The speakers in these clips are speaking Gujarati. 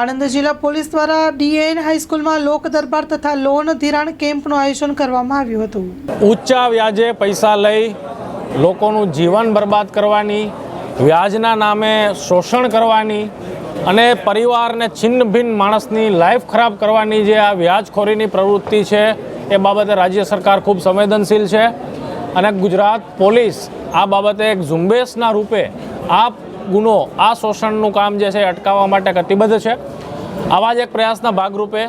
આણંદ જિલ્લા પોલીસ દ્વારા ડીએન હાઈસ્કૂલમાં લોક દરબાર તથા લોન ધિરાણ કેમ્પનું આયોજન કરવામાં આવ્યું હતું. ઊંચા વ્યાજે પૈસા લઈ લોકોનું જીવન બરબાદ કરવાની, વ્યાજના નામે શોષણ કરવાની અને પરિવારને છિન્ન ભિન્ન માણસની લાઈફ ખરાબ કરવાની જે આ વ્યાજખોરીની પ્રવૃત્તિ છે, એ બાબતે રાજ્ય સરકાર ખૂબ સંવેદનશીલ છે. અને ગુજરાત પોલીસ આ બાબતે એક ઝુંબેશના રૂપે આ ગુનો આ શોષણનું કામ જે છે અટકાવવા માટે કટિબદ્ધ છે. આવા જ એક પ્રયાસના ભાગરૂપે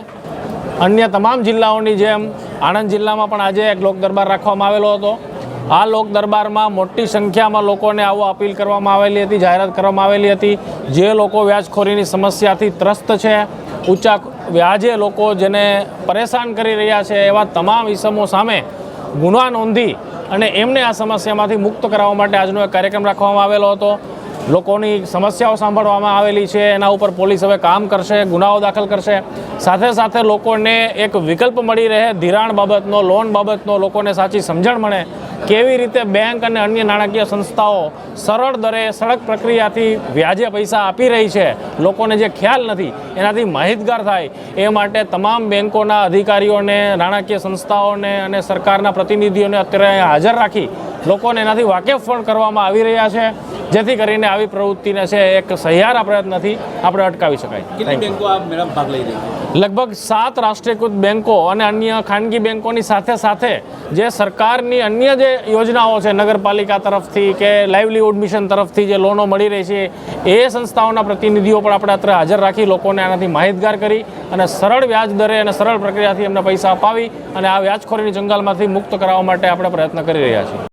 અન્ય તમામ જિલ્લાઓની જેમ આણંદ જિલ્લામાં પણ આજે એક લોક દરબાર રાખવામાં આવેલો હતો. આ લોક દરબારમાં મોટી સંખ્યામાં લોકોને આવો અપીલ કરવામાં આવેલી હતી, જાહેરાત કરવામાં આવેલી હતી. જે લોકો વ્યાજખોરીની સમસ્યાથી ત્રસ્ત છે, ઊંચા વ્યાજે લોકો જેને પરેશાન કરી રહ્યા છે એવા તમામ ઇસમો સામે ગુના નોંધી અને એમને આ સમસ્યામાંથી મુક્ત કરાવવા માટે આજનો એક કાર્યક્રમ રાખવામાં આવેલો હતો. લોકોની સમસ્યાઓ સાંભળવામાં આવેલી છે, એના ઉપર પોલીસ હવે કામ કરશે, ગુનાઓ દાખલ કરશે. સાથે સાથે લોકોને એક વિકલ્પ મળી રહે, ધિરાણ બાબતનો, લોન બાબતનો, લોકોને સાચી સમજણ મળે. કેવી રીતે બેંક અને અન્ય નાણાકીય સંસ્થાઓ સરળ દરે સડક પ્રક્રિયાથી વ્યાજે પૈસા આપી રહી છે, લોકોને જે ખ્યાલ નથી, એનાથી માહિતગાર થાય. એ માટે તમામ બેંકોના અધિકારીઓને, નાણાકીય સંસ્થાઓને અને સરકારના પ્રતિનિધિઓને અત્યારે હાજર રાખી, લોકોને એનાથી વાકેફ પણ કરવામાં આવી રહ્યા છે. જેથી કરીને આવી પ્રવૃત્તિને છે એક સહિયારા પ્રયત્નથી આપણે અટકાવી શકાય. લગભગ સાત રાષ્ટ્રીયકૃત બેન્કો અને અન્ય ખાનગી બેન્કોની સાથે સાથે જે સરકારની અન્ય જે યોજનાઓ છે નગરપાલિકા તરફથી કે લાઇવલીહુડ મિશન તરફથી જે લોનો મળી રહી છે એ સંસ્થાઓના પ્રતિનિધિઓ પણ આપણે અત્રે હાજર રાખી લોકોને આનાથી માહિતગાર કરી અને સરળ વ્યાજ દરે અને સરળ પ્રક્રિયાથી એમને પૈસા અપાવી અને આ વ્યાજખોરીની જંગલમાંથી મુક્ત કરાવવા માટે આપણે પ્રયત્ન કરી રહ્યા છીએ.